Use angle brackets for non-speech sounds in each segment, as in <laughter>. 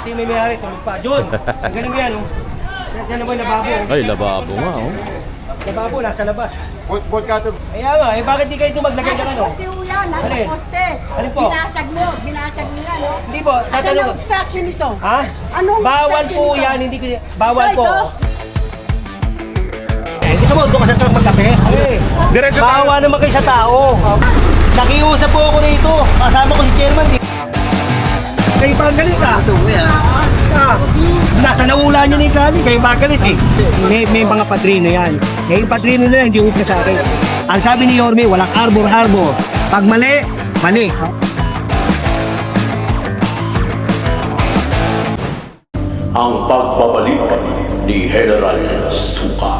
Hindi may mayari, tulog pa. John, <laughs> ang galing yan, oh. Yan, yan na ba yung lababo? oh? Ay, lababo nga, oh. Lababo, nasa labas. Put, put ka ito. Kaya nga, eh bakit di kayo ito maglagay ng ano? Poste ho yan, nasa Alin? poste. Alin po? Binasag mo, binasag mo yan, no? Hindi po, Asan tatanong ang obstruction nito? Ha? Anong Bawal obstruction po nito? yan, hindi ko, bawal Ito, po. ito? Eh, gusto mo, doon ka sa truck magkape? Eh, Diretso tayo. bawa naman kayo sa tao. Nakiusap po ako rito. Kasama ko si chairman. Di. Kayo pa ang galit ah. Ah, nasa naula niyo ni Kali, kayo pa ang galit eh. May, may mga padrino yan. Kaya yung padrino na yan, hindi upna sa akin. Ang sabi ni Yorme, walang arbor-arbor. Pag mali, mali. ang pagbabalik ni General Suka.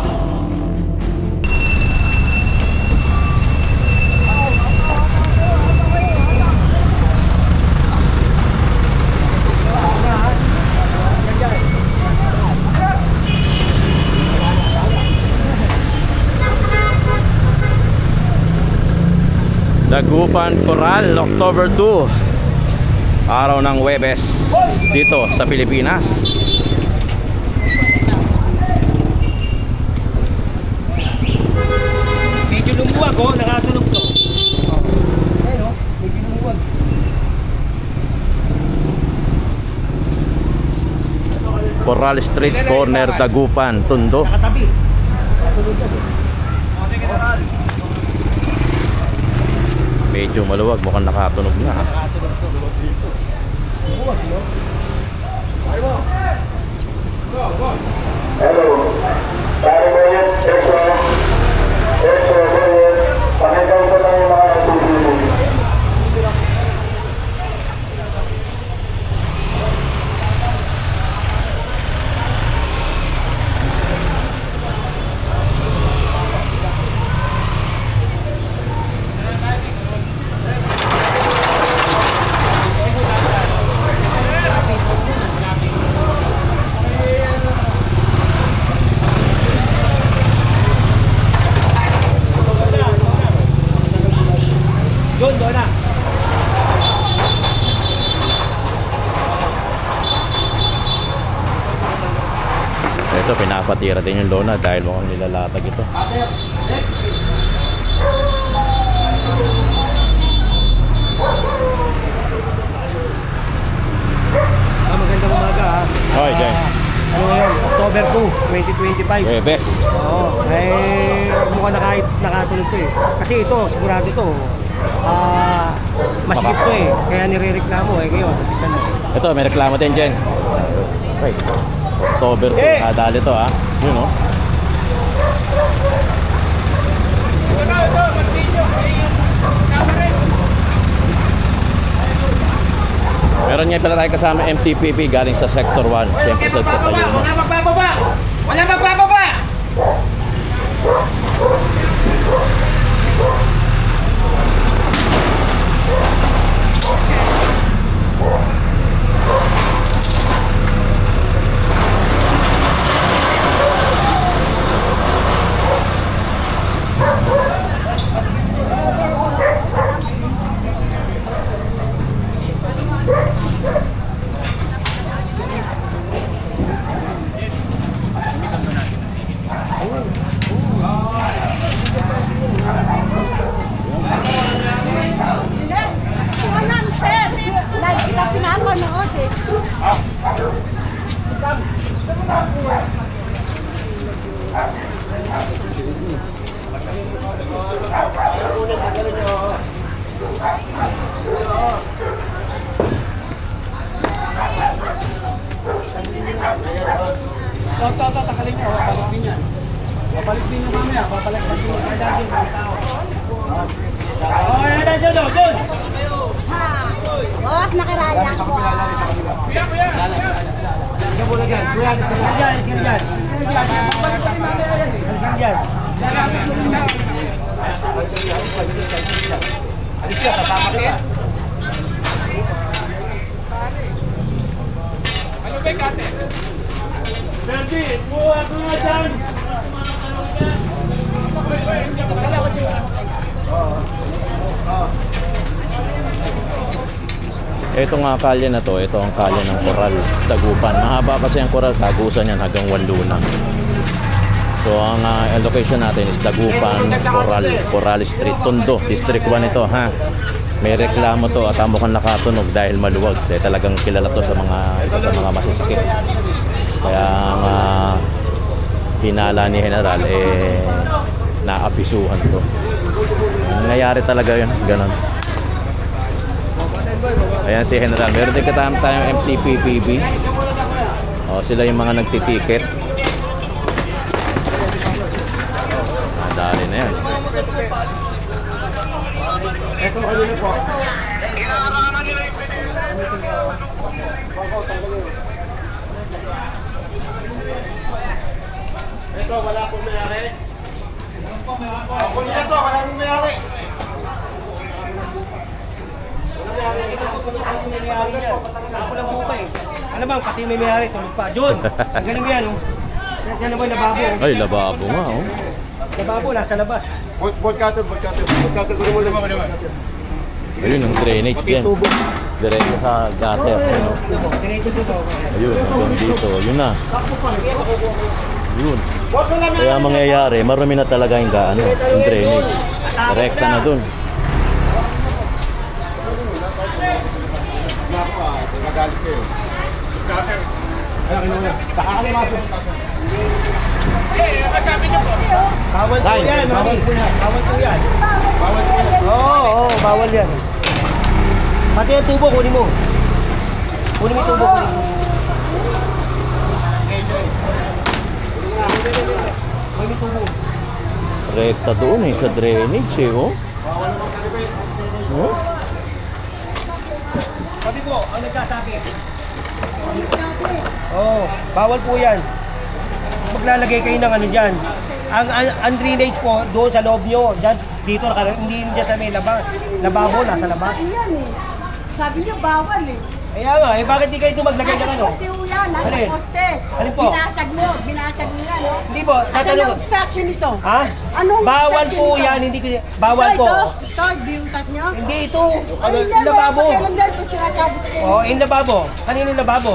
Dagupan Coral, October 2. Araw ng Webes dito sa Pilipinas. Medyo lumuwag oh, nakatunog to. Ayun oh, medyo lumuwag. Coral Street Corner, Dagupan, Tondo. Nakatabi. Nakatunog. Medyo maluwag, mukhang nakatunog na. ah. Nakatunog to. Lumuwag, no? Yun, doon na. Ito, pinapatira din yung lona dahil mukhang nilalatag ito. Ah, magandang umaga ha. Okay, Jen. Ano ngayon? October 2, 2025. Webes. Oo. Eh, mukhang naka, nakatunog to eh. Kasi ito, sigurado to. Ah, masikip to eh. Kaya nire-reklamo eh. Ngayon. Ito, may reklamo din, Jen. Okay. October 2, Eh! nadali to ha. Yun oh. Meron nga pala tayo kasama MTPP galing sa Sector 1. Siyempre sa sa tayo mo. Wala magbababa! Wala magbababa! Wala, sir. Lagi kita pinapanood eh. Oh, yan na, John, oh, John! Ha. Boss, nakiraya ko. Yan, sige dyan. Sige dyan. Sige dyan. Ano ba kate? Ito nga kalye na to, ito ang kalye ng Coral, Dagupan. Mahaba kasi ang Coral, tagusan yan hanggang Wanluna. So ang ah, location natin is Dagupan, Coral, Coral Street, Tondo, District 1 ito ha. May reklamo to at amo kang nakatunog dahil maluwag. Dahil talagang kilala to sa mga ito sa mga masasakit. Kaya ang ah, hinala ni General eh naapisuhan to. Nangyayari talaga yun, ganun. Ayan si General. Meron din katama tayong MTPPB. O, sila yung mga nagtitiket. Ah, dali na yan. Ito, wala pong mayari. Ako nila to, wala pong mayari. Ano? Ako lang buka eh. Ano bang, pati may mayari, tulog pa. John, ang galing yan, oh. Yan, naman, oh. Ay, lababo nga, oh. Lababo, nasa labas. Vodka, vodka, vodka, gulo mo lang. Ayun, ang drainage yan. Diretso sa gutter. Ayun, dito. Ayun, hanggang dito. Yun na. Yun. Kaya mangyayari, marumi na talaga yung gaano, yung drainage. Rekta na dun. Magalit kayo. Ayan, kinuha. Taka ka na maso. Bawal po yan, bawal po yan. Bawal po yan. Bawal ko na. Oo, oo, bawal yan. Pati yung tubo, kunin mo. Kunin mo yung tubo, kunin mo. Rekta doon eh, sa drainage eh, oh. Oh? Sabi po, ang nagsasabi. Oo, oh, bawal po yan. Maglalagay kayo ng ano dyan. Ang, ang, ang drainage po, doon sa loob nyo, dyan, dito, hindi dyan sa may labas. Lababo, nasa labas. Ayan eh. Sabi niyo bawal eh. Kaya nga, eh bakit di kayo ito maglagay ng Nasa ano? poste ho yan, nasa Alin? poste. Alin po? Binasag mo, binasag mo yan, no? Hindi po, Asan tatanong ang obstruction nito? Ha? Anong Bawal obstruction po nito? yan, hindi ko, bawal ito, po. Ito, ito, biutat nyo? Hindi ito, Ay, yan, wala lababo. pakialam dyan kung sinasabi ko. Oh, yung lababo. Kanino yung lababo?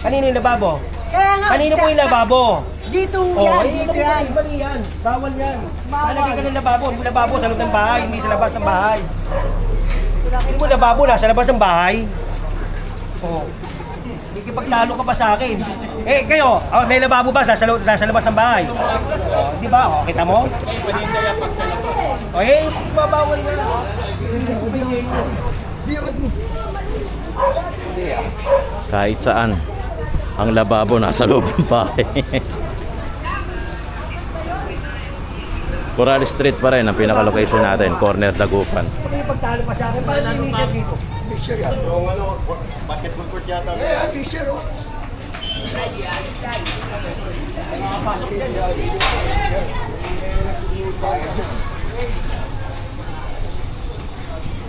Kanino yung lababo? Kaya nga, Kanino po yung lababo? Dito Oh, yan, hindi dito mali, yan. mali yan. Bawal yan. Bawal. Lalagay ka ng lababo. Yung lababo sa loob ng bahay, hindi sa labas ng bahay. Hindi mo lababo na sa labas ng bahay. Oh. Ikipaglalo ka pa sa akin. Eh, kayo, oh, may lababo ba nasa, lo- nasa labas ng bahay? Oh, di ba? Oh, kita mo? Oh, eh, babawal nga. Kahit saan. Ang lababo nasa loob ng bahay. <laughs> Coral Street pa rin ang pinaka-location natin, corner Dagupan. Pagtalo pa sa akin, paano yung initial dito? Yung ano, basketball court yata.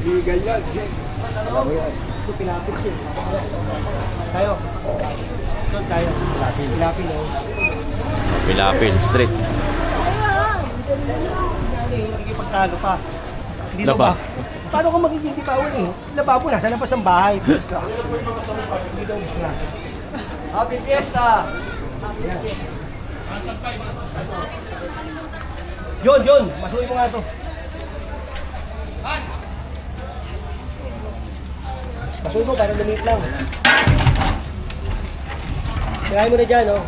Legal yan. Ito, pinapit yun. Tayo. Doon tayo. Pilapil. Pilapil, oh. Pilapil Street. Nakikipagtalo pa. Hindi Laba. ba? Paano kung magiging tipawin eh? Lababo na, sa labas ng bahay. <laughs> Happy Fiesta! Yon, Yon! Masuhin mo nga to. Masuhin mo, parang limit lang. Tirahin mo na dyan, oh.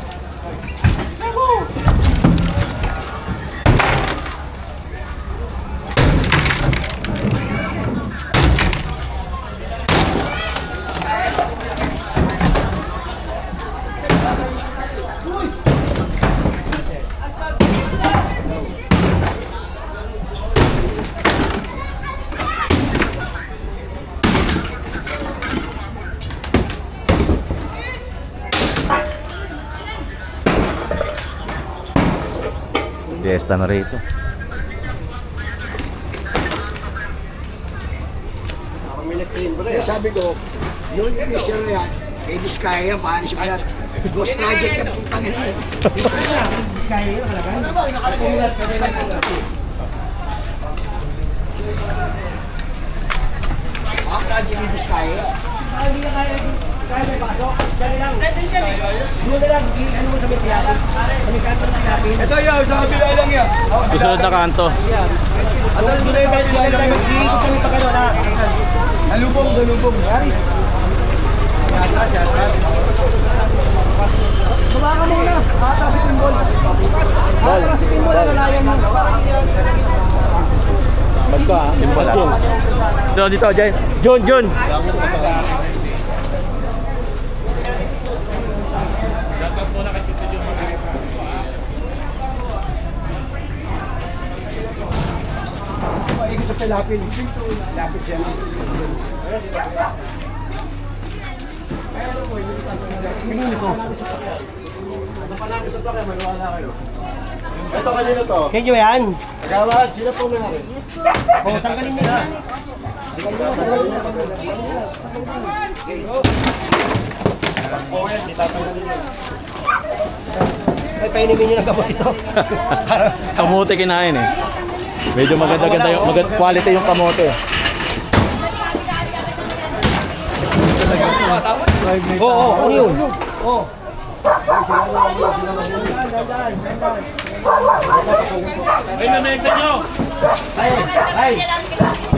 Fiesta na rito. Eh, sabi ko, yung edition na yan, kay Diskaya yan, maalis mo yan. Ghost project yan, putang ina yan. Kaya yun, talaga. Ano ba, nakalimutan. Ah, project ni Diskaya. Baka hindi na kaya, kaya may pasok. Dali lang. Doon na lang, ano mo may kanto ng piyapin. Ito yun, sa kabila lang yan. Susunod na kanto. At doon na yung kanto ng piyapin. Iikot kami pa gano'n, ha? Halubong, halubong. Yari. Baba ka muna. Ata si Timbol. Ball. Si Timbol na lalayan mo. Bag ko ah. Simple ah. Dito, dito, Jay. John, John. Ikot sa pilapil. Lapit siya. Kanino to? Sa panami sa pakay, maniwala kayo. Ito kanino to? Kenyo yan. Gawad, sino po may hari? O, tanggalin nyo. Ay, painimin niyo ng gamot ito. Kamote kinain eh. Medyo maganda-ganda yung maganda, quality yung kamote. Oo, oo, ano yun? Oo. Ay, ay!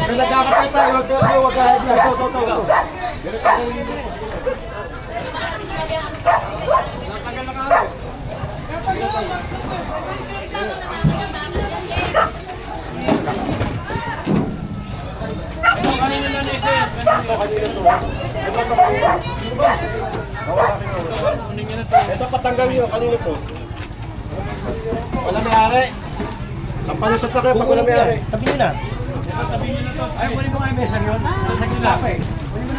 Kung nagkakapit tayo, huwag ka, huwag ka, huwag ka, ito, ito, ito, ito. Ito patanggal nyo, kanino to? Wala may ari. Sampalin sa takay pag wala may ari. Tabi niyo na. Ay, kunin mo nga yung mesa yun. Sasagin lang.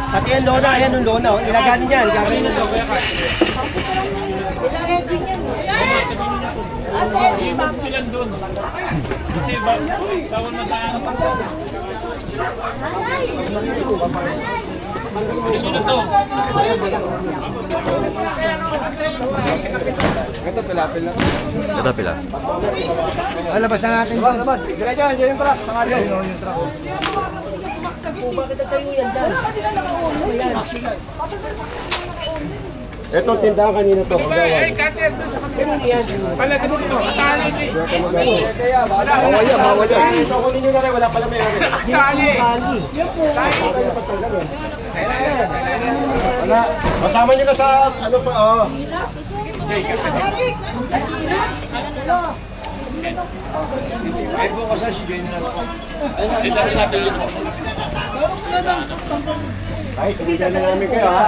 Pati yung lona, ayan yung lona. oh. Ilaganin niyan. Gagawin ng lona. Ilang din yan. Asa Edwin ba? Ito pila. Ah, labas na natin. Labas, labas. Dila dyan, dyan yung truck. Pangalan. Ayun, yung truck. Bakit nagtayo yan dyan? Ito tindahan kanina to. Kagawad. Bawal yan, bawal yan. Ito? Kunin nyo na rin, wala pala may ari. Wala. Kasama nyo na sa ano pa, oh. Ay, sinigyan na namin kayo ha.